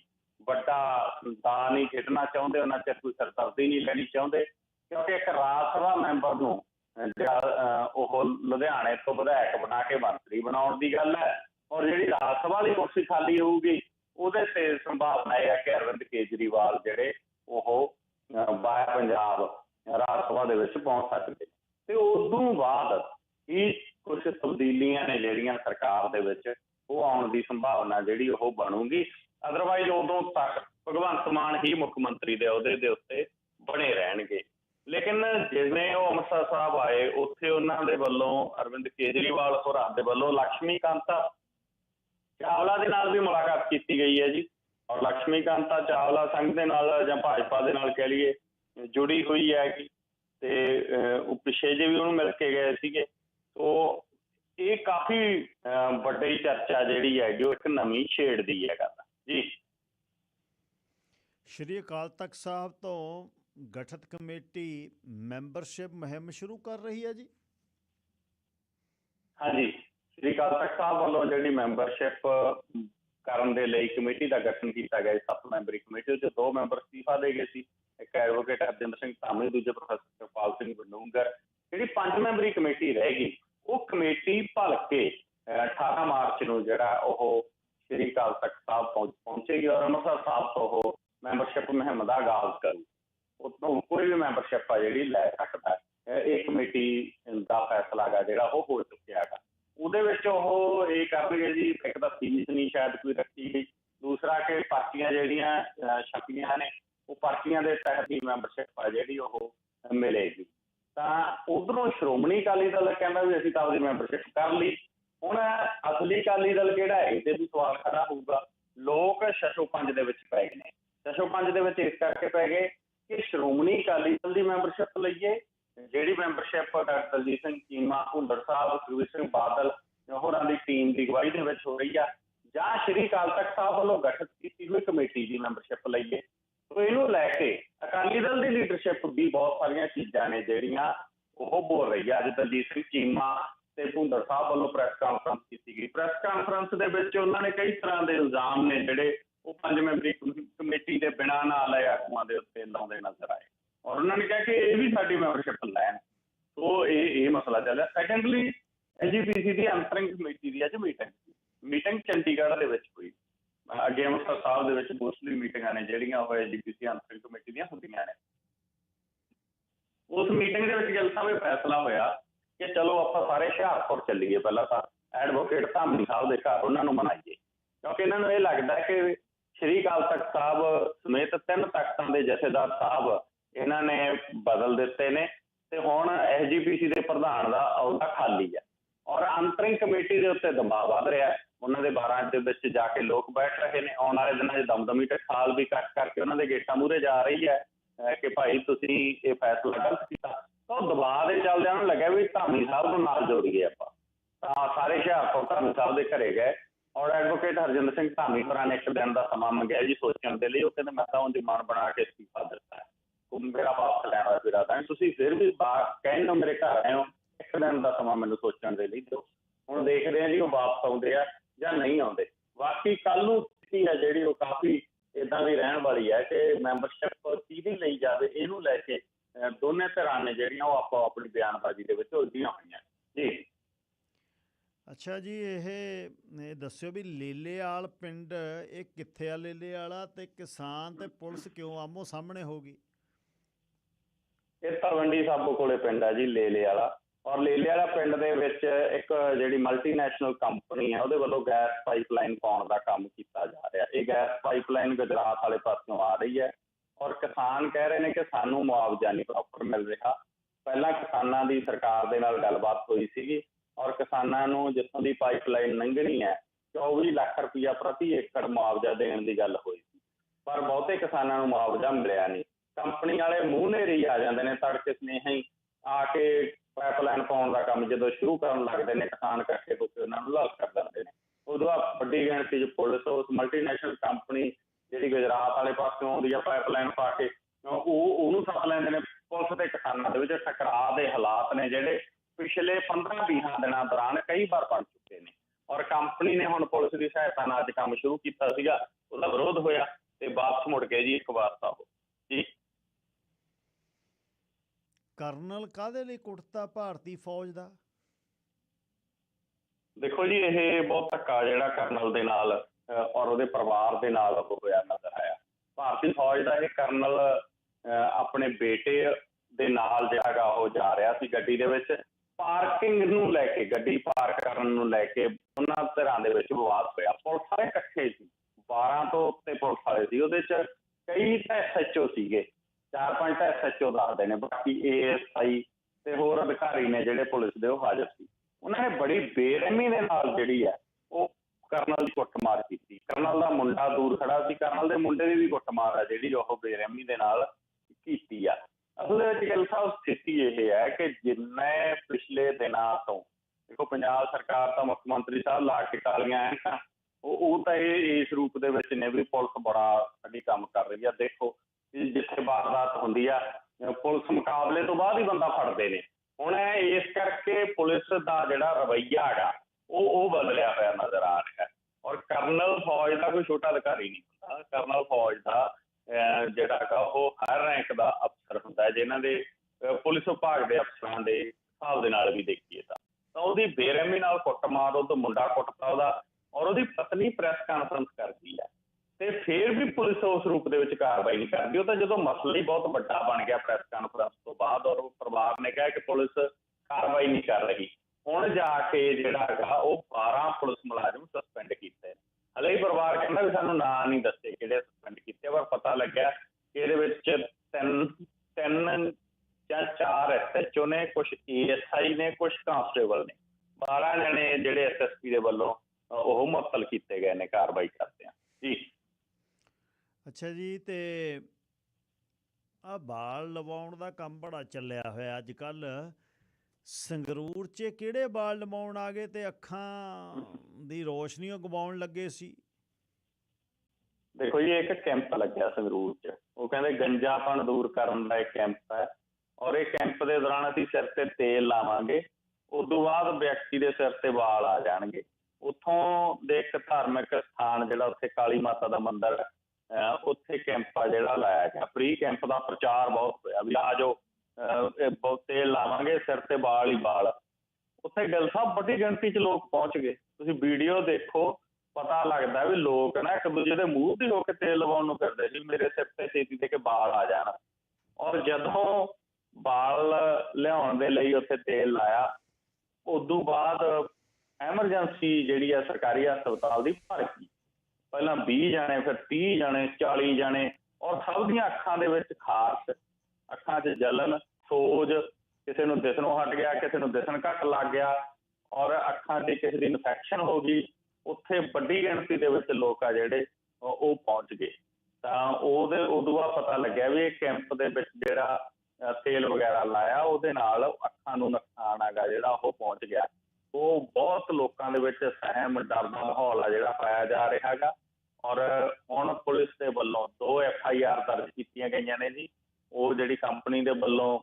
ਵੱਡਾ ਦਾ ਨਹੀਂ ਖੇਡਣਾ ਚਾਹੁੰਦੇ, ਉਹਨਾਂ ਚ ਕੋਈ ਸਰਦਰਦੀ ਨਹੀਂ ਲੈਣੀ ਚਾਹੁੰਦੇ, ਕਿਉਂਕਿ ਇੱਕ ਰਾਜ ਸਭਾ ਮੈਂਬਰ ਨੂੰ ਜਿਹੜਾ ਉਹ ਲੁਧਿਆਣੇ ਤੋਂ ਵਿਧਾਇਕ ਬਣਾ ਕੇ ਮੰਤਰੀ ਬਣਾਉਣ ਦੀ ਗੱਲ ਹੈ। ਔਰ ਜਿਹੜੀ ਰਾਜ ਸਭਾ ਦੀ ਕੁਰਸੀ ਖਾਲੀ ਹੋਊਗੀ, ਉਹਦੇ ਤੇ ਸੰਭਾਵਨਾ ਹੈ ਕਿ ਅਰਵਿੰਦ ਕੇਜਰੀਵਾਲ ਜਿਹੜੇ ਉਹ ਬਾਹਰ ਪੰਜਾਬ ਰਾਜ ਸਭਾ ਦੇ ਵਿੱਚ ਪਹੁੰਚ ਸਕਦੇ ਤੇ ਉਦੋਂ ਬਾਅਦ ਇਹ ਕੁਝ ਤਬਦੀਲੀਆਂ ਨੇ ਜਿਹੜੀਆਂ ਸਰਕਾਰ ਦੇ ਵਿੱਚ, ਉਹ ਆਉਣ ਦੀ ਸੰਭਾਵਨਾ ਜਿਹੜੀ ਉਹ ਬਣੂਗੀ। ਅਦਰਵਾਈਜ਼ ਉਦੋਂ ਤੱਕ ਭਗਵੰਤ ਮਾਨ ਹੀ ਮੁੱਖ ਮੰਤਰੀ ਦੇ ਅਹੁਦੇ ਦੇ ਉੱਤੇ ਬਣੇ ਰਹਿਣਗੇ। ਲੇਕਿਨ ਜਿਵੇਂ ਉਹ ਅੰਮ੍ਰਿਤਸਰ ਸਾਹਿਬ ਆਏ, ਉੱਥੇ ਉਹਨਾਂ ਦੇ ਵੱਲੋਂ ਅਰਵਿੰਦ ਕੇਜਰੀਵਾਲ ਹੋਰਾਂ ਦੇ ਵੱਲੋਂ ਲక్ష్ਮੀ ਕਾਂਤਾ ਚਾਵਲਾ ਦੇ ਨਾਲ ਵੀ ਮੁਲਾਕਾਤ ਕੀਤੀ ਗਈ ਹੈ ਜੀ। ਔਰ ਲక్ష్ਮੀ ਕਾਂਤਾ ਚਾਵਲਾ ਸੰਘ ਦੇ ਨਾਲ ਜਾਂ ਭਾਜਪਾ ਦੇ ਨਾਲ ਕਹਿ ਲਈਏ ਜੁੜੀ ਹੋਈ ਹੈ ਕਿ ਤੇ ਉਹ ਪਿਛੇ ਜੇ ਵੀ ਉਹਨੂੰ ਮਿਲ ਕੇ ਗਏ ਸੀਗੇ। ਤੋਂ ਇਹ ਕਾਫੀ ਵੱਡੀ ਚਰਚਾ ਜਿਹੜੀ ਹੈ ਜੋ ਇੱਕ ਨਵੀਂ ਛੇੜਦੀ ਹੈ ਗੱਲ। ਜੀ। ਸ਼੍ਰੀ ਅਕਾਲ ਤਖਤ ਸਾਹਿਬ ਤੋਂ ਗਠਿਤ ਕਮੇਟੀ ਮੈਂਬਰਸ਼ਿਪ ਮੁਹਿੰਮ ਸ਼ੁਰੂ ਕਰ ਰਹੀ ਹੈ ਜੀ? ਹਾਂਜੀ। ਸ਼੍ਰੀ ਅਕਾਲ ਤਖਤ ਸਾਹਿਬ ਵੱਲੋਂ ਜਿਹੜੀ ਮੈਂਬਰਸ਼ਿਪ ਕਰਨ ਦੇ ਲਈ ਕਮੇਟੀ ਦਾ ਗਠਨ ਕੀਤਾ ਗਿਆ ਸੱਤ ਮੈਂਬਰੀ ਕਮੇਟੀ ਵਿੱਚ ਦੋ ਮੈਂਬਰ ਅਸਤੀਫਾ ਦੇ ਗਏ ਸੀ। ਇੱਕ ਐਡਵੋਕੇਟ ਹਰਜਿੰਦਰ ਸਿੰਘ ਧਾਮੀ ਦੂਜੇ ਪ੍ਰੋਫੈਸਰ ਕਿਰਪਾਲ ਸਿੰਘ ਬਨੂੰਗਰ ਜਿਹੜੀ ਪੰਜ ਮੈਂਬਰੀ ਕਮੇਟੀ ਰਹੇਗੀ ਉਹ ਕਮੇਟੀ ਭਲ ਕੇ 18 ਮਾਰਚ ਨੂੰ ਜਿਹੜਾ ਉਹ ਸ਼੍ਰੀ ਅਕਾਲ ਤਖਤ ਸਾਹਿਬ ਪਹੁੰਚੇਗੀ ਔਰ ਅੰਮ੍ਰਿਤਸਰ ਸਾਹਿਬ ਤੋਂ ਉਹ ਮੈਂਬਰਸ਼ਿਪ ਮੁਹਿੰਮ ਦਾ ਆਗਾਜ਼ ਕਰੂ ਉਤੋਂ ਕੋਈ ਵੀ ਮੈਂਬਰਸ਼ਿਪ ਆ ਜਿਹੜੀ ਲੈ ਸਕਦਾ ਇਹ ਕਮੇਟੀ ਦਾ ਫੈਸਲਾ ਗਾ ਜਿਹੜਾ ਉਹ ਹੋ ਚੁੱਕਿਆ ਹੈਗਾ। ਉਹਦੇ ਵਿੱਚ ਉਹ ਇਹ ਕਰਨਗੇ ਜੀ, ਇੱਕ ਤਾਂ ਫੀਸ ਨਹੀਂ ਸ਼ਾਇਦ ਕੋਈ ਰੱਖੀ ਗਈ। ਦੂਸਰਾ ਕਿ ਪਾਰਟੀਆਂ ਜਿਹੜੀਆਂ ਛਪੀਆਂ ਨੇ, ਉਹ ਪਾਰਟੀਆਂ ਦੇ ਤਹਿਤ ਹੀ ਮੈਂਬਰਸ਼ਿਪ ਆ ਜਿਹੜੀ ਉਹ ਮਿਲੇਗੀ। ਤਾਂ ਉਧਰੋਂ ਸ਼੍ਰੋਮਣੀ ਅਕਾਲੀ ਦਲ ਕਹਿੰਦਾ ਵੀ ਅਸੀਂ ਤਾਂ ਆਪਣੀ ਮੈਂਬਰਸ਼ਿਪ ਕਰ ਲਈ। ਹੁਣ ਅਸਲੀ ਅਕਾਲੀ ਦਲ ਕਿਹੜਾ ਹੈ? ਇਹਦੇ ਵੀ ਸਵਾਲ ਖੜਾ ਹੋਊਗਾ। ਲੋਕ ਸ਼ਸ਼ੋ ਪੰਜ ਦੇ ਵਿੱਚ ਪੈ ਗਏ ਨੇ। ਸ਼ਸ਼ੋ ਪੰਜ ਦੇ ਵਿੱਚ ਇਸ ਕਰਕੇ ਪੈ ਗਏ ਕਿ ਸ਼੍ਰੋਮਣੀ ਅਕਾਲੀ ਦਲ ਦੀ ਮੈਂਬਰਸ਼ਿਪ ਲਈਏ। ਜਿਹੜੀ ਮੈਂਬਰਸ਼ਿਪ ਡਾਕਟਰ ਦਲਜੀਤ ਸਿੰਘ ਚੀਮਾ, ਭੁੰਦਰ ਸਾਹਿਬ ਸੁਖਵੀਰ ਸਿੰਘ ਬਾਦਲ ਹੋਰਾਂ ਦੀ ਟੀਮ ਦੀ ਅਗਵਾਈ ਦੇ ਵਿੱਚ ਹੋ ਰਹੀ ਆ, ਜਾਂ ਸ਼੍ਰੀ ਅਕਾਲ ਤਖਤ ਸਾਹਿਬ ਵੱਲੋਂ ਗਠਿਤ ਕੀਤੀ ਹੋਈ ਕਮੇਟੀ ਦੀ ਮੈਂਬਰਸ਼ਿਪ ਲਈਏ। ਸੋ ਇਹਨੂੰ ਲੈ ਕੇ ਅਕਾਲੀ ਦਲ ਦੀ ਲੀਡਰਸ਼ਿਪ ਵੀ ਬਹੁਤ ਸਾਰੀਆਂ ਚੀਜ਼ਾਂ ਨੇ ਜਿਹੜੀਆਂ ਉਹ ਬੋਲ ਰਹੀ ਆ। ਅੱਜ ਦਲਜੀਤ ਸਿੰਘ ਚੀਮਾ ਤੇ ਭੁੰਦਰ ਸਾਹਿਬ ਵੱਲੋਂ ਪ੍ਰੈਸ ਕਾਨਫਰੰਸ ਕੀਤੀ ਗਈ। ਪ੍ਰੈਸ ਕਾਨਫਰੰਸ ਦੇ ਵਿੱਚ ਉਹਨਾਂ ਨੇ ਕਈ ਤਰ੍ਹਾਂ ਦੇ ਇਲਜ਼ਾਮ ਨੇ ਜਿਹੜੇ ਉਹ ਪੰਜ ਮੈਂਬਰੀ ਕਮੇਟੀ ਦੇ ਬਿਨਾਂ ਨਾ ਲਏ ਆਗੂਆਂ ਦੇ ਉੱਤੇ ਲਾਉਂਦੇ ਨਜ਼ਰ ਆਏ। ਔਰ ਉਹਨਾਂ ਨੇ ਕਿਹਾ ਕਿ ਇਹ ਵੀ ਸਾਡੀ ਮੈਂਬਰਸ਼ਿਪ ਲੈਣ। ਸੋ ਇਹ ਇਹ ਮਸਲਾ ਚੱਲਿਆ ਸੈਕੰਡਲੀ ਐਜੀਪੀਸੀ ਦੀ ਅੰਤਰਿੰਗ ਕਮੇਟੀ ਦੀ ਅੱਜ ਮੀਟਿੰਗ ਮੀਟਿੰਗ ਚੰਡੀਗੜ੍ਹ ਦੇ ਵਿੱਚ ਹੋਈ। ਅੱਗੇ ਅੰਮ੍ਰਿਤਸਰ ਸਾਹਿਬ ਦੇ ਵਿੱਚ ਮੋਸਟਲੀ ਮੀਟਿੰਗਾਂ ਨੇ, ਜਿਹੜੀਆਂ ਉਹ ਐਜੀਪੀਸੀ ਅੰਤਰਿੰਗ ਕਮੇਟੀ ਦੀਆਂ ਹੁੰਦੀਆਂ ਨੇ। ਉਸ ਮੀਟਿੰਗ ਦੇ ਵਿੱਚ ਗੱਲ ਸਾਹਿਬ ਫੈਸਲਾ ਹੋਇਆ ਕਿ ਚਲੋ ਆਪਾਂ ਸਾਰੇ ਹੁਸ਼ਿਆਰਪੁਰ ਚੱਲੀਏ ਪਹਿਲਾਂ ਤਾਂ। ਐਡਵੋਕੇਟ ਧਾਮੀ ਸਾਹਿਬ ਦੇ ਘਰ ਉਹਨਾਂ ਨੂੰ ਮਨਾਈਏ। ਕਿਉਂਕਿ ਇਹਨਾਂ ਨੂੰ ਇਹ ਲੱਗਦਾ ਕਿ ਸ਼੍ਰੀ ਅਕਾਲ ਤਖਤ ਸਾਹਿਬ ਸਮੇਤ ਤਿੰਨ ਤਖਤਾਂ ਦੇ ਜਥੇਦਾਰ ਸਾਹਿਬ ਇਹਨਾਂ ਨੇ ਬਦਲ ਦਿੱਤੇ ਨੇ ਤੇ ਹੁਣ ਐਸਜੀਪੀਸੀ ਦੇ ਪ੍ਰਧਾਨ ਦਾ ਅਹੁਦਾ ਖਾਲੀ ਹੈ ਔਰ ਅੰਤਰਿੰਗ ਕਮੇਟੀ ਦੇ ਉੱਤੇ ਦਬਾਅ ਵੱਧ ਰਿਹਾ ਹੈ। ਉਹਨਾਂ ਦੇ 12 ਦੇ ਵਿੱਚ ਜਾ ਕੇ ਲੋਕ ਬੈਠ ਰਹੇ ਨੇ। ਆਉਣ ਵਾਲੇ ਦਿਨਾਂ 'ਚ ਦਮਦਮੀ ਟਕਸਾਲ ਵੀ ਕੱਟ ਕਰਕੇ ਉਹਨਾਂ ਦੇ ਗੇਟਾਂ ਮੂਹਰੇ ਜਾ ਰਹੀ ਹੈ ਕਿ ਭਾਈ ਤੁਸੀਂ ਇਹ ਫੈਸਲਾ ਗਲਤ ਕੀਤਾ। ਤਾਂ ਦਬਾਅ ਦੇ ਚੱਲਦਿਆਂ ਨੂੰ ਲੱਗਿਆ ਵੀ ਧਾਮੀ ਸਾਹਿਬ ਨੂੰ ਨਾਲ ਜੋੜੀਏ ਆਪਾਂ। ਤਾਂ ਸਾਰੇ ਹੁਸ਼ਿਆਰਪੁਰ ਧਾਮੀ ਸਾਹਿਬ ਦੇ ਘਰੇ ਗਏ। ਔਰ ਐਡਵੋਕੇਟ ਹਰਜਿੰਦਰ ਸਿੰਘ ਧਾਮੀ ਹੋਰਾਂ ਨੇ ਇੱਕ ਦਿਨ ਦਾ ਸਮਾਂ ਮੰਗਿਆ ਜੀ ਸੋਚਣ ਦੇ ਲਈ। ਉਹ ਕਹਿੰਦੇ, ਮੈਂ ਤਾਂ ਉਹਦੀ ਮਨ ਬਣਾ ਕੇ ਅਸਤੀਫਾ ਦਿੱਤਾ। ਉਹ ਮੇਰਾ ਵਾਪਸ ਲੈਣ ਦਾ ਇਰਾਦਾ ਹੈ ਤੁਸੀਂ ਫਿਰ ਵੀ ਕਹਿਣ ਨੂੰ ਮੇਰੇ ਘਰ ਆਏ ਹੋ ਇੱਕ ਦਿਨ ਦਾ ਸਮਾਂ ਮੈਨੂੰ ਸੋਚਣ ਦੇ ਲਈ ਦਿਓ। ਹੁਣ ਦੇਖਦੇ ਹਾਂ ਜੀ ਉਹ ਵਾਪਸ ਆਉਂਦੇ ਆ ਜਾਂ ਨਹੀਂ ਆਉਂਦੇ। ਬਾਕੀ ਕੱਲ ਨੂੰ ਸਥਿਤੀ ਹੈ ਜਿਹੜੀ ਉਹ ਕਾਫੀ ਇਦਾਂ ਦੀ ਰਹਿਣ ਵਾਲੀ ਹੈ ਕਿ ਮੈਂਬਰਸ਼ਿਪ ਕਿਹਦੀ ਲਈ ਜਾਵੇ, ਇਹਨੂੰ ਲੈ ਕੇ ਦੋਨੇ ਧਿਰਾਂ ਨੇ ਜਿਹੜੀਆਂ ਉਹ ਆਪੋ ਆਪਣੀ ਬਿਆਨਬਾਜ਼ੀ ਦੇ ਵਿੱਚ ਉਲਝੀਆਂ ਹੋਈਆਂ। ਜੀ। ਅੱਛਾ ਜੀ, ਇਹ ਇਹ ਦੱਸਿਓ ਵੀ ਲੇਲੇਵਾਲ ਪਿੰਡ, ਇਹ ਕਿੱਥੇ ਆ ਲੇਲੇਵਾਲਾ ਤੇ ਕਿਸਾਨ ਤੇ ਪੁਲਿਸ ਕਿਉਂ ਆਮੋ ਸਾਹਮਣੇ ਹੋ ਗਈ? ਇਹ ਤਲਵੰਡੀ ਸਾਬੋ ਕੋਲੇ ਪਿੰਡ ਹੈ ਜੀ, ਲੇਲੇ ਵਾਲਾ। ਔਰ ਲੇਲੇ ਵਾਲਾ ਪਿੰਡ ਦੇ ਵਿੱਚ ਇੱਕ ਜਿਹੜੀ ਮਲਟੀਨੈਸ਼ਨਲ ਕੰਪਨੀ ਹੈ ਉਹਦੇ ਵੱਲੋਂ ਗੈਸ ਪਾਈਪਲਾਈਨ ਪਾਉਣ ਦਾ ਕੰਮ ਕੀਤਾ ਜਾ ਰਿਹਾ। ਇਹ ਗੈਸ ਪਾਈਪਲਾਈਨ ਗੁਜਰਾਤ ਵਾਲੇ ਪਾਸਿਓਂ ਆ ਰਹੀ ਹੈ। ਔਰ ਕਿਸਾਨ ਕਹਿ ਰਹੇ ਨੇ ਕਿ ਸਾਨੂੰ ਮੁਆਵਜ਼ਾ ਨਹੀਂ ਪ੍ਰੋਪਰ ਮਿਲ ਰਿਹਾ। ਪਹਿਲਾਂ ਕਿਸਾਨਾਂ ਦੀ ਸਰਕਾਰ ਦੇ ਨਾਲ ਗੱਲਬਾਤ ਹੋਈ ਸੀਗੀ। ਔਰ ਕਿਸਾਨਾਂ ਨੂੰ ਜਿੱਥੋਂ ਦੀ ਪਾਈਪਲਾਈਨ ਲੰਘਣੀ ਹੈ 24 ਲੱਖ ਰੁਪਇਆ ਪ੍ਰਤੀ ਏਕੜ ਮੁਆਵਜ਼ਾ ਦੇਣ ਦੀ ਗੱਲ ਹੋਈ ਸੀ। ਪਰ ਬਹੁਤੇ ਕਿਸਾਨਾਂ ਨੂੰ ਮੁਆਵਜ਼ਾ ਮਿਲਿਆ ਨਹੀਂ। ਕੰਪਨੀ ਵਾਲੇ ਮੂੰਹ ਨੇਰੀ ਆ ਜਾਂਦੇ ਨੇ ਤੜਕੇ ਸਨੇਹਾ ਆ ਕੇ ਪਾਈਪਲਾਈਨ ਪਾਉਣ ਦਾ ਕੰਮ ਜਦੋਂ ਸ਼ੁਰੂ ਕਰਨ ਲੱਗਦੇ ਨੇ, ਕਿਸਾਨ ਇਕੱਠੇ ਹੋ ਕੇ ਉਹਨਾਂ ਨੂੰ ਲਾਲ ਕਰ ਦਿੰਦੇ ਨੇ। ਉਦੋਂ ਆ ਵੱਡੀ ਗਿਣਤੀ 'ਚ ਪੁਲਿਸ, ਉਸ ਮਲਟੀਨੈਸ਼ਨਲ ਕੰਪਨੀ ਜਿਹੜੀ ਗੁਜਰਾਤ ਵਾਲੇ ਪਾਸਿਓਂ ਆਉਂਦੀ ਆ ਪਾਈਪਲਾਈਨ ਪਾ ਕੇ, ਉਹ ਉਹਨੂੰ ਸੱਦ ਲੈਂਦੇ ਨੇ। ਪੁਲਿਸ ਤੇ ਕਿਸਾਨਾਂ ਦੇ ਵਿੱਚ ਟਕਰਾਅ ਦੇ ਹਾਲਾਤ ਨੇ ਜਿਹੜੇ ਪਿਛਲੇ 15-20 ਦਿਨਾਂ ਦੌਰਾਨ ਕਈ ਵਾਰ ਬਣ ਚੁੱਕੇ ਨੇ। ਔਰ ਕੰਪਨੀ ਨੇ ਹੁਣ ਪੁਲਿਸ ਦੀ ਸਹਾਇਤਾ ਨਾਲ ਅੱਜ ਕੰਮ ਸ਼ੁਰੂ ਕੀਤਾ ਸੀਗਾ ਉਹਦਾ ਵਿਰੋਧ ਹੋਇਆ ਤੇ ਵਾਪਸ ਮੁੜ ਗਏ ਜੀ ਇੱਕ ਵਾਰ ਤਾਂ ਉਹ ਜੀ ਕਰਨਲ ਕਾਦੇ ਲਈ ਕੁੱਟਤਾ ਭਾਰਤੀ ਫੌਜ ਦਾ? ਦੇਖੋ ਜੀ, ਇਹ ਬਹੁਤ ਧੱਕਾ ਜਿਹੜਾ ਕਰਨਲ ਦੇ ਨਾਲ ਔਰ ਉਹਦੇ ਪਰਿਵਾਰ ਦੇ ਨਾਲ ਹੋਇਆ ਨਜ਼ਰ ਆਇਆ। ਭਾਰਤੀ ਫੌਜ ਦਾ ਇਹ ਕਰਨਲ ਆਪਣੇ ਬੇਟੇ ਦੇ ਨਾਲ ਜਿਹੜਾ ਉਹ ਜਾ ਰਿਹਾ ਸੀ ਗੱਡੀ ਦੇ ਵਿੱਚ। ਪਾਰਕਿੰਗ ਨੂੰ ਲੈ ਕੇ, ਗੱਡੀ ਪਾਰਕ ਕਰਨ ਨੂੰ ਲੈ ਕੇ ਉਹਨਾਂ ਧਿਰਾਂ ਦੇ ਵਿੱਚ ਵਿਵਾਦ ਹੋਇਆ। ਪੁਲਿਸ ਵਾਲੇ ਇਕੱਠੇ ਸੀ। 12 ਤੋਂ ਉੱਤੇ ਪੁਲਿਸ ਵਾਲੇ ਸੀ। ਉਹਦੇ ਚ ਕਈ ਤਾਂ ਐਸਐਚਓ ਸੀਗੇ। ਚਾਰ ਪੰਜ ਤਾਂ ਐਸਐਚਓ ਦੱਸਦੇ ਨੇ, ਬਾਕੀ ਏਐਸਆਈ ਤੇ ਹੋਰ ਅਧਿਕਾਰੀ ਨੇ ਜਿਹੜੇ ਪੁਲਿਸ ਦੇ ਉਹ ਹਾਜ਼ਰ ਸੀ। ਉਹਨਾਂ ਨੇ ਬੜੀ ਬੇਰਹਿਮੀ ਦੇ ਨਾਲ ਜਿਹੜੀ ਹੈ ਉਹ ਕਰਨਲ ਦੀ ਕੁੱਟਮਾਰ ਕੀਤੀ। ਕਰਨਲ ਦਾ ਮੁੰਡਾ ਦੂਰ ਖੜਾ ਸੀ, ਕਰਨਲ ਦੇ ਮੁੰਡੇ ਦੀ ਵੀ ਕੁੱਟਮਾਰ ਆ ਜਿਹੜੀ ਉਹ ਬੇਰਹਿਮੀ ਦੇ ਨਾਲ ਕੀਤੀ ਆ। ਅਸਲ ਵਿੱਚ ਗੱਲ ਸਾਹਿਬ ਸਥਿਤੀ ਇਹ ਹੈ ਕਿ ਜਿੰਨੇ ਪਿਛਲੇ ਦਿਨਾਂ ਤੋਂ, ਦੇਖੋ ਪੰਜਾਬ ਸਰਕਾਰ ਤਾਂ ਮੁੱਖ ਮੰਤਰੀ ਸਾਹਿਬ ਲਾ ਕੇ ਕਾਲੀਆਂ ਐਨਕਾਂ ਉਹ ਉਹ ਤਾਂ ਇਹ ਇਸ ਰੂਪ ਦੇ ਵਿੱਚ ਨੇ ਵੀ ਪੁਲਿਸ ਬੜਾ ਸਾਡੀ ਕੰਮ ਕਰ ਰਹੀ ਆ। ਦੇਖੋ ਜਿੱਥੇ ਵਾਰਦਾਤ ਹੁੰਦੀ ਆ, ਪੁਲਿਸ ਮੁਕਾਬਲੇ ਤੋਂ ਬਾਅਦ ਹੀ ਬੰਦਾ ਫੜਦੇ ਨੇ। ਹੁਣ ਇਸ ਕਰਕੇ ਪੁਲਿਸ ਦਾ ਜਿਹੜਾ ਰਵੱਈਆ ਹੈਗਾ ਉਹ ਉਹ ਬਦਲਿਆ ਹੋਇਆ ਨਜ਼ਰ ਆ ਰਿਹਾ। ਔਰ ਕਰਨਲ ਫੌਜ ਦਾ ਕੋਈ ਛੋਟਾ ਅਧਿਕਾਰੀ ਨਹੀਂ ਹੁੰਦਾ। ਕਰਨਲ ਫੌਜ ਦਾ ਜਿਹੜਾ ਹੈਗਾ, ਉਹ ਹਰ ਰੈਂਕ ਦਾ ਅਫਸਰ ਹੁੰਦਾ ਹੈ, ਜਿਨ੍ਹਾਂ ਦੇ ਪੁਲਿਸ ਵਿਭਾਗ ਦੇ ਅਫਸਰਾਂ ਦੇ ਹਿਸਾਬ ਦੇ ਨਾਲ ਵੀ ਦੇਖੀਏ ਤਾਂ। ਤਾਂ ਉਹਦੀ ਬੇਰਹਿਮੀ ਨਾਲ ਕੁੱਟਮਾਰ ਉਹ ਤੋਂ ਮੁੰਡਾ ਕੁੱਟਦਾ ਉਹਦਾ, ਔਰ ਉਹਦੀ ਪਤਨੀ ਪ੍ਰੈਸ ਕਾਨਫਰੰਸ ਕਰਦੀ ਹੈ। ਤੇ ਫਿਰ ਵੀ ਪੁਲਿਸ ਉਸ ਰੂਪ ਦੇ ਵਿੱਚ ਕਾਰਵਾਈ ਨਹੀਂ ਕਰਦੀ। ਉਹ ਤਾਂ ਜਦੋਂ ਮਸਲਾ ਹੀ ਬਹੁਤ ਵੱਡਾ ਬਣ ਗਿਆ ਪ੍ਰੈਸ ਕਾਨਫਰੰਸ ਤੋਂ ਬਾਅਦ ਔਰ ਪਰਿਵਾਰ ਨੇ ਕਿਹਾ ਕਿ ਪੁਲਿਸ ਕਾਰਵਾਈ ਨਹੀਂ ਕਰ ਰਹੀ। ਹੁਣ ਜਾ ਕੇ ਜਿਹੜਾ ਹੈਗਾ, ਉਹ 12 ਪੁਲਿਸ ਮੁਲਾਜ਼ਮ ਸਸਪੈਂਡ ਕੀਤੇ। ਨੇ ਹਲੇ ਹੀ ਪਰਿਵਾਰ ਕਹਿੰਦਾ ਵੀ ਸਾਨੂੰ ਨਾਂ ਨਹੀਂ ਦੱਸੇ ਕਿਹੜੇ ਸਸਪੈਂਡ ਕੀਤੇ, ਪਰ ਪਤਾ ਲੱਗਿਆ ਕਿ ਇਹਦੇ ਵਿੱਚ ਤਿੰਨ ਤਿੰਨ ਜਾਂ ਚਾਰ ਐਸਐਚਓ ਨੇ ਕੁਝ ਏਐਸਆਈ ਨੇ ਕੁਝ ਕਾਂਸਟੇਬਲ ਨੇ। 12 ਜਣੇ ਜਿਹੜੇ ਐਸਐਸਪੀ ਦੇ ਵੱਲੋਂ ਉਹ ਮੁਅੱਤਲ ਕੀਤੇ ਗਏ ਨੇ ਕਾਰਵਾਈ ਕਰਦੇ ਆ। ਜੀ। ਅੱਛਾ ਜੀ, ਤੇ ਆ ਬਾਲ ਲਵਾਉਣ ਦਾ ਕੰਮ ਬੜਾ ਚੱਲਿਆ ਹੋਇਆ ਅੱਜ ਕੱਲ ਸੰਗਰੂਰ 'ਚ ਕਿਹੜੇ ਬਾਲ ਲਵਾਉਣ ਆ ਗਏ ਤੇ ਅੱਖਾਂ ਦੀ ਰੋਸ਼ਨੀ ਉਹ ਗਵਾਉਣ ਲੱਗੇ ਸੀ? ਦੇਖੋ ਜੀ, ਇੱਕ ਕੈਂਪ ਲੱਗਿਆ ਸੰਗਰੂਰ 'ਚ। ਉਹ ਕਹਿੰਦੇ ਗੰਜਾਪਣ ਦੂਰ ਕਰਨ ਦਾ ਇੱਕ ਕੈਂਪ ਹੈ ਔਰ ਇਹ ਕੈਂਪ ਦੇ ਦੌਰਾਨ ਅਸੀਂ ਸਿਰ ਤੇ ਤੇਲ ਲਾਵਾਂਗੇ ਉਸ ਤੋਂ ਬਾਅਦ ਵਿਅਕਤੀ ਦੇ ਸਿਰ ਤੇ ਵਾਲ ਆ ਜਾਣਗੇ। ਉੱਥੋਂ ਦੇ ਇੱਕ ਧਾਰਮਿਕ ਸਥਾਨ ਜਿਹੜਾ ਉੱਥੇ ਕਾਲੀ ਮਾਤਾ ਦਾ ਮੰਦਿਰ ਹੈ ਉੱਥੇ ਕੈਂਪ ਆ ਜਿਹੜਾ ਲਾਇਆ ਗਿਆ। ਪ੍ਰੀ ਕੈਂਪ ਦਾ ਪ੍ਰਚਾਰ ਬਹੁਤ ਹੋਇਆ ਵੀ ਆ ਜਾਓ ਲਾਵਾਂਗੇ, ਸਿਰ ਤੇ ਵਾਲ ਹੀ ਵਾਲ। ਉੱਥੇ ਗੱਲ ਸਾਹਿਬ ਵੱਡੀ ਗਿਣਤੀ 'ਚ ਲੋਕ ਪਹੁੰਚ ਗਏ। ਤੁਸੀਂ ਵੀਡੀਓ ਦੇਖੋ, ਪਤਾ ਲੱਗਦਾ ਵੀ ਲੋਕ ਨਾ ਇੱਕ ਦੂਜੇ ਦੇ ਮੂੰਹ ਤੇ ਹੋ ਕੇ ਤੇਲ ਲਵਾਉਣ ਨੂੰ ਫਿਰਦੇ ਸੀ, ਮੇਰੇ ਸਿਰ ਤੇ ਛੇਤੀ ਦੇ ਕੇ ਬਾਲ ਆ ਜਾਣ। ਔਰ ਜਦੋਂ ਬਾਲ ਲਿਆਉਣ ਦੇ ਲਈ ਉੱਥੇ ਤੇਲ ਲਾਇਆ, ਉਦੋਂ ਬਾਅਦ ਐਮਰਜੈਂਸੀ ਜਿਹੜੀ ਆ ਸਰਕਾਰੀ ਹਸਪਤਾਲ ਦੀ ਭਰ ਗਈ। ਪਹਿਲਾਂ 20 ਜਾਣੇ, ਫਿਰ 30 ਜਾਣੇ 40 ਜਾਣੇ ਔਰ ਸਭ ਦੀਆਂ ਅੱਖਾਂ ਦੇ ਵਿੱਚ ਖਾਰਸ਼ ਅੱਖਾਂ 'ਚ ਜਲਨ, ਸੋਜ, ਕਿਸੇ ਨੂੰ ਦਿਸਣੋਂ ਹਟ ਗਿਆ, ਕਿਸੇ ਨੂੰ ਦਿਸਣ ਘੱਟ ਲੱਗ ਗਿਆ ਔਰ ਅੱਖਾਂ 'ਤੇ ਕਿਸੇ ਦੀ ਇਨਫੈਕਸ਼ਨ ਹੋ ਗਈ, ਉੱਥੇ ਵੱਡੀ ਗਿਣਤੀ ਦੇ ਵਿੱਚ ਲੋਕ ਆ ਜਿਹੜੇ ਉਹ ਪਹੁੰਚ ਗਏ। ਤਾਂ ਉਹਦੇ ਉਦੋਂ ਬਾਅਦ ਪਤਾ ਲੱਗਿਆ ਵੀ ਇਹ ਕੈਂਪ ਦੇ ਵਿੱਚ ਜਿਹੜਾ ਤੇਲ ਵਗੈਰਾ ਲਾਇਆ, ਉਹਦੇ ਨਾਲ ਅੱਖਾਂ ਨੂੰ ਨੁਕਸਾਨ ਹੈਗਾ ਜਿਹੜਾ ਉਹ ਪਹੁੰਚ ਗਿਆ। ਉਹ ਬਹੁਤ ਲੋਕਾਂ ਦੇ ਵਿੱਚ ਸਹਿਮ, ਡਰ ਦਾ ਮਾਹੌਲ ਆ ਜਿਹੜਾ ਪਾਇਆ ਜਾ ਰਿਹਾ ਹੈਗਾ। ਔਰ ਹੁਣ ਪੁਲਿਸ ਦੇ ਵੱਲੋਂ ਦੋ ਐਫ ਆਈ ਆਰ ਦਰਜ ਕੀਤੀਆਂ ਗਈਆਂ ਨੇ ਜੀ। ਉਹ ਜਿਹੜੀ ਕੰਪਨੀ ਦੇ ਵੱਲੋਂ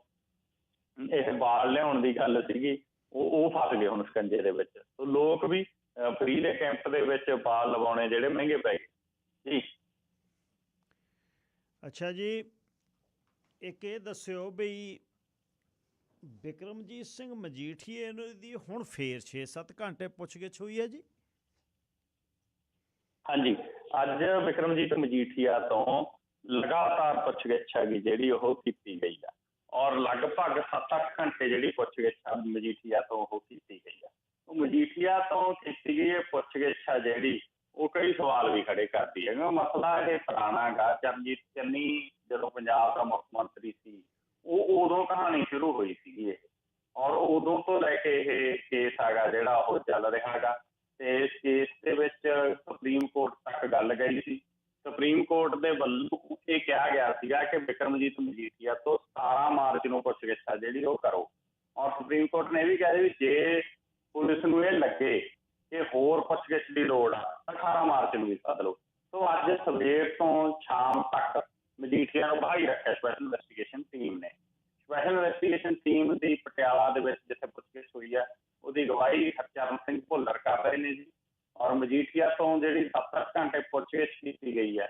ਇਹ ਬਾਲ ਲਿਆਉਣ ਦੀ ਗੱਲ ਸੀਗੀ, ਉਹ ਉਹ ਫਸ ਗਏ ਹੁਣ ਸਕੰਜੇ ਦੇ ਵਿੱਚ। ਸੋ ਲੋਕ ਵੀ ਫ੍ਰੀ ਦੇ ਕੈਂਪ ਦੇ ਵਿੱਚ ਬਾਲ ਲਵਾਉਣੇ ਜਿਹੜੇ ਮਹਿੰਗੇ ਪੈ ਗਏ। ਜੀ। ਅੱਛਾ ਜੀ, ਇੱਕ ਇਹ ਦੱਸਿਓ ਬਈ ਬਿਕਰਮਜੀਤ ਸਿੰਘ ਮਜੀਠੀਏ ਨੂੰ ਦੀ ਹੁਣ ਫੇਰ 6-7 ਘੰਟੇ ਪੁੱਛਗਿੱਛ ਹੋਈ ਹੈ ਜੀ? ਹਾਂਜੀ। ਅੱਜ ਵਿਕਰਮਜੀਤ ਮਜੀਠੀਆ ਤੋਂ ਲਗਾਤਾਰ ਪੁੱਛਗਿੱਛ ਹੈਗੀ ਜਿਹੜੀ ਉਹ ਕੀਤੀ ਗਈ ਆ। ਔਰ ਲਗਭਗ 7-8 ਘੰਟੇ ਜਿਹੜੀ ਪੁੱਛਗਿੱਛ ਮਜੀਠੀਆ ਤੋਂ ਉਹ ਕੀਤੀ ਗਈ ਆ। ਉਹ ਮਜੀਠੀਆ ਤੋਂ ਕੀਤੀ ਗਈ ਇਹ ਪੁੱਛਗਿੱਛ ਆ ਜਿਹੜੀ ਉਹ ਕਈ ਸਵਾਲ ਵੀ ਖੜੇ ਕਰਦੀ ਹੈ ਮਸਲਾ ਇਹ ਪੁਰਾਣਾ ਗਾ, ਚਰਨਜੀਤ ਚੰਨੀ ਜਦੋਂ ਪੰਜਾਬ ਦਾ ਮੁੱਖ ਮੰਤਰੀ ਸੀ, ਉਹ ਉਦੋਂ ਕਹਾਣੀ ਸ਼ੁਰੂ ਹੋਈ ਸੀਗੀ ਇਹ। ਔਰ ਉਦੋਂ ਤੋਂ ਲੈ ਕੇ ਇਹ ਕੇਸ ਹੈਗਾ ਜਿਹੜਾ ਉਹ ਚੱਲ ਰਿਹਾ ਹੈਗਾ। ਤੇ ਕੇਸ ਦੇ ਵਿੱਚ ਸੁਪਰੀਮ ਕੋਰਟ ਤੱਕ ਗੱਲ ਗਈ ਸੀ। ਸੁਪਰੀਮ ਕੋਰਟ ਦੇ ਵੱਲੋਂ ਇਹ ਕਿਹਾ ਗਿਆ ਸੀਗਾ ਕਿ ਵਿਕਰਮਜੀਤ ਮਜੀਠੀਆ ਤੋਂ 17 ਮਾਰਚ ਨੂੰ ਪੁੱਛਗਿੱਛ ਆ ਜਿਹੜੀ ਉਹ ਕਰੋ। ਔਰ ਸੁਪਰੀਮ ਕੋਰਟ ਨੇ ਇਹ ਵੀ ਕਿਹਾ ਵੀ ਜੇ ਪੁਲਿਸ ਨੂੰ ਇਹ ਲੱਗੇ ਕਿ ਹੋਰ ਪੁੱਛਗਿੱਛ ਦੀ ਲੋੜ ਆ, ਤਾਂ 18 ਮਾਰਚ ਨੂੰ ਵੀ ਸੱਦ ਲਓ। ਸੋ ਅੱਜ ਸਵੇਰ ਤੋਂ ਸ਼ਾਮ ਤੱਕ ਮਜੀਠੀਆ ਨੂੰ ਬਾਹਰ ਰੱਖਿਆ ਸਪੈਸ਼ਲ ਇਨਵੈਸਟੀਗੇਸ਼ਨ ਟੀਮ ਨੇ। ਸਪੈਸ਼ਲ ਇਨਵੈਸਟੀਗੇਸ਼ਨ ਟੀਮ ਦੀ ਪਟਿਆਲਾ ਦੇ ਵਿੱਚ ਜਿੱਥੇ ਪੁੱਛਗਿੱਛ ਹੋਈ ਹੈ ਉਹਦੀ ਅਗਵਾਈ ਹਰਚਰਨ ਸਿੰਘ ਭੁੱਲਰ ਕਰ ਰਹੇ ਨੇ ਜੀ। ਔਰ ਮਜੀਠੀਆ ਤੋਂ ਜਿਹੜੀ 7 ਘੰਟੇ ਪੁੱਛਗਿੱਛ ਕੀਤੀ ਗਈ ਹੈ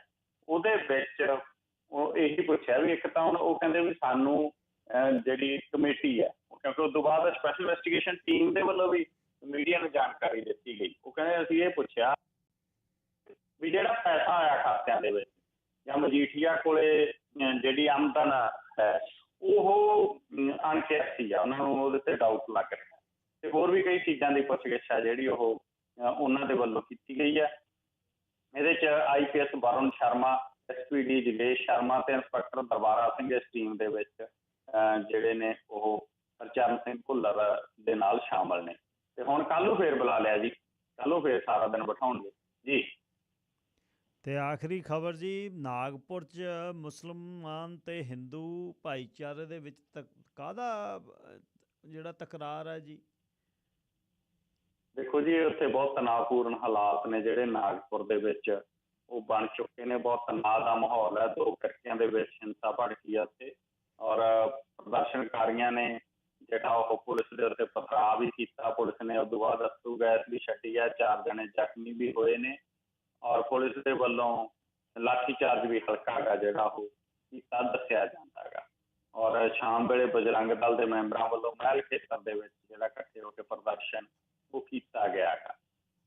ਉਹਦੇ ਵਿੱਚ ਉਹ ਇਹੀ ਪੁੱਛਿਆ ਵੀ ਇੱਕ ਤਾਂ ਉਹ ਕਹਿੰਦੇ ਵੀ ਸਾਨੂੰ ਜਿਹੜੀ ਕਮੇਟੀ ਹੈ ਕਿਉਂਕਿ ਉਸ ਤੋਂ ਬਾਅਦ ਸਪੈਸ਼ਲ ਇਨਵੈਸਟੀਗੇਸ਼ਨ ਟੀਮ ਦੇ ਵੱਲੋਂ ਵੀ ਮੀਡੀਆ ਨੂੰ ਜਾਣਕਾਰੀ ਦਿੱਤੀ ਗਈ। ਉਹ ਕਹਿੰਦੇ ਅਸੀਂ ਇਹ ਪੁੱਛਿਆ ਵੀ ਜਿਹੜਾ ਪੈਸਾ ਆਇਆ ਖਾਤਿਆਂ ਦੇ ਵਿੱਚ, ਜਾਂ ਮਜੀਠੀਆ ਕੋਲੇ ਜਿਹੜੀ ਆਮਦਨ ਹੈ ਉਹ ਅਮ, ਅਣਕਿਆਸੀ ਉਹਨਾਂ ਨੂੰ ਉਹਦੇ ਤੇ ਡਾਊਟ ਲੱਗ ਰਿਹਾ। ਤੇ ਹੋਰ ਵੀ ਕਈ ਚੀਜ਼ਾਂ ਦੀ ਪੁੱਛਗਿੱਛ ਆ ਜਿਹੜੀ ਉਹ ਉਹਨਾਂ ਦੇ ਵੱਲੋਂ ਕੀਤੀ ਗਈ ਹੈ ਇਹਦੇ ਚ ਆਈਪੀਐਸ ਵਰੁਣ ਸ਼ਰਮਾ ਐਸਪੀਡੀ ਜਗੇਸ਼ ਸ਼ਰਮਾ ਤੇ ਇੰਸਪੈਕਟਰ ਦਰਬਾਰਾ ਸਿੰਘ ਇਸ ਟੀਮ ਦੇ ਵਿੱਚ ਜਿਹੜੇ ਨੇ ਉਹ ਹਰਚਰਨ ਸਿੰਘ ਭੁੱਲਰ ਦੇ ਨਾਲ ਸ਼ਾਮਲ ਨੇ। ਤੇ ਹੁਣ ਕੱਲ ਨੂੰ ਫੇਰ ਬੁਲਾ ਲਿਆ ਜੀ। ਕੱਲ ਨੂੰ ਫੇਰ ਸਾਰਾ ਦਿਨ ਬਿਠਾਉਣਗੇ। ਜੀ। ਤੇ ਆਖਰੀ ਖਬਰ ਜੀ, ਨਾਗਪੁਰ ਚ ਮੁਸਲਮਾਨ ਤੇ ਹਿੰਦੂ ਭਾਈਚਾਰੇ ਦੇ ਵਿੱਚ ਤਕ- ਜਿਹੜਾ ਤਕਰਾਰ ਹੈ ਜੀ? ਦੇਖੋ ਜੀ, ਉੱਥੇ ਬਹੁਤ ਤਣਾਅਪੂਰਨ ਹਾਲਾਤ ਨੇ ਜਿਹੜੇ ਨਾਗਪੁਰ ਦੇ ਵਿੱਚ। ਉਹ ਬਣ ਚੁੱਕੇ ਨੇ, ਬਹੁਤ ਤਣਾਅ ਦਾ ਮਾਹੌਲ ਹੈ। ਦੋ ਫਿਰਕਿਆਂ ਦੇ ਵਿੱਚ ਹਿੰਸਾ ਭੜਕੀ ਆ ਉੱਥੇ। ਔਰ ਪ੍ਰਦਰਸ਼ਨਕਾਰੀਆਂ ਨੇ ਜਿਹੜਾ ਉਹ ਪੁਲਿਸ ਦੇ ਉੱਤੇ ਪਥਰਾਅ ਵੀ ਕੀਤਾ। ਪੁਲਿਸ ਨੇ ਉਸ ਤੋਂ ਬਾਅਦ ਅਸਤੂ ਗੈਸ ਵੀ ਛੱਡੀ ਆ। ਚਾਰ ਜਣੇ ਜ਼ਖਮੀ ਵੀ ਹੋਏ ਨੇ। ਔਰ ਪੁਲਿਸ ਦੇ ਵੱਲੋਂ ਲਾਠੀ ਚਾਰਜ ਵੀ ਹਲਕਾ ਗਾ ਜਿਹੜਾ ਉਹ ਕੀਤਾ, ਦੱਸਿਆ ਜਾਂਦਾ ਹੈਗਾ। ਔਰ ਸ਼ਾਮ ਵੇਲੇ ਬਜਰੰਗ ਦਲ ਦੇ ਮੈਂਬਰਾਂ ਵੱਲੋਂ ਮਹਿਲ ਖੇਤਰ ਦੇ ਵਿੱਚ ਜਿਹੜਾ ਇਕੱਠੇ ਹੋ ਕੇ ਪ੍ਰਦਰਸ਼ਨ ਉਹ ਕੀਤਾ ਗਿਆ ਹੈਗਾ।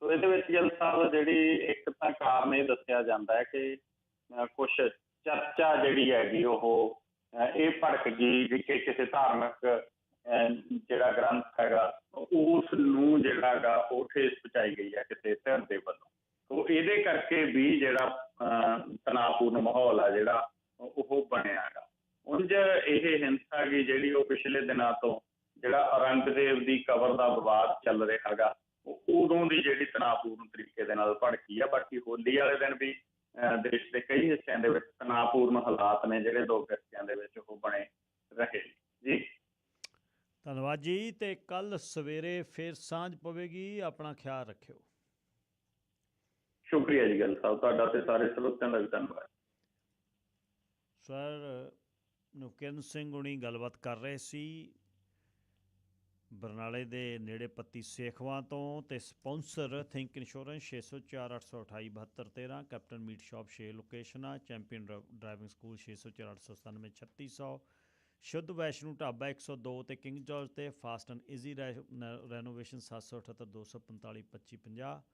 ਸੋ ਇਹਦੇ ਵਿੱਚ ਜਲ ਸਾਹਿਬ, ਜਿਹੜੀ ਇੱਕ ਤਾਂ ਕਾਰਨ ਇਹ ਦੱਸਿਆ ਜਾਂਦਾ ਹੈ ਕਿ ਕੁਝ ਚਰਚਾ ਜਿਹੜੀ ਹੈਗੀ ਉਹ ਇਹ ਭੜਕ ਗਈ ਵੀ ਕਿ ਕਿਸੇ ਧਾਰਮਿਕ ਜਿਹੜਾ ਗ੍ਰੰਥ ਹੈਗਾ, ਉਸ ਨੂੰ ਜਿਹੜਾ ਹੈਗਾ, ਉਹ ਠੇਸ ਪਹੁੰਚਾਈ ਗਈ ਹੈ ਕਿਸੇ ਧਿਰ ਦੇ ਵੱਲੋਂ। ਸੋ ਇਹਦੇ ਕਰਕੇ ਵੀ ਜਿਹੜਾ ਅਹ, ਮਾਹੌਲ ਆ ਜਿਹੜਾ ਉਹ ਬਣਿਆ ਹੈਗਾ। ਇਹ ਹਿੰਸਾ ਗੀ ਜਿਹੜੀ ਉਹ ਪਿਛਲੇ ਦਿਨਾਂ ਤੋਂ ਜਿਹੜਾ ਔਰੰਗਜ਼ੇਬ ਦੀ ਕਬਰ ਦਾ ਵਿਵਾਦ ਚੱਲ ਰਿਹਾ ਉਦੋਂ ਦੀ ਜਿਹੜੀ ਤਣਾਅਪੂਰਨ ਤਰੀਕੇ ਦੇ ਨਾਲ ਭੜਕੀ ਆ। ਬਾਕੀ ਹੋਲੀ ਵਾਲੇ ਦਿਨ ਵੀ ਦੇਸ਼ ਦੇ ਕਈ ਹਿੱਸਿਆਂ ਦੇ ਵਿੱਚ ਤਣਾਅਪੂਰਨ ਹਾਲਾਤ ਨੇ ਜਿਹੜੇ ਦੋ ਹਿੱਸਿਆਂ ਦੇ ਵਿੱਚ ਉਹ ਬਣੇ ਰਹੇ ਜੀ। ਧੰਨਵਾਦ ਜੀ ਤੇ ਕੱਲ ਸਵੇਰੇ ਫੇਰ ਸਾਂਝ ਪਵੇਗੀ। ਆਪਣਾ ਖਿਆਲ ਰੱਖਿਓ। ਸ਼ੁਕਰੀਆ ਜੀ ਗੱਲ ਸਾਹਿਬ, ਤੁਹਾਡਾ ਤੇ ਸਾਰੇ ਸਰੋਤਿਆਂ ਦਾ ਵੀ ਧੰਨਵਾਦ। ਸਰ ਨੁਕਿਰਨ ਸਿੰਘ ਹੁਣੀ ਗੱਲਬਾਤ ਕਰ ਰਹੇ ਸੀ, ਬਰਨਾਲੇ ਦੇ ਨੇੜੇ ਪੱਤੀ ਸੇਖਵਾਂ ਤੋਂ ਤੇ sponsor think insurance 604 828 7213 captain meat shop 6 ਲੋਕੇਸ਼ਨਾਂ, champion driving school 604 897 3600 Shuddh Vaishnu Dhaba 102 ਤੇ ਕਿੰਗ ਜਾਰਜ ਤੇ ਫਾਸਟ ਐਂਡ ਈਜ਼ੀ ਰੈਨੋਵੇਸ਼ਨ 778 245 2550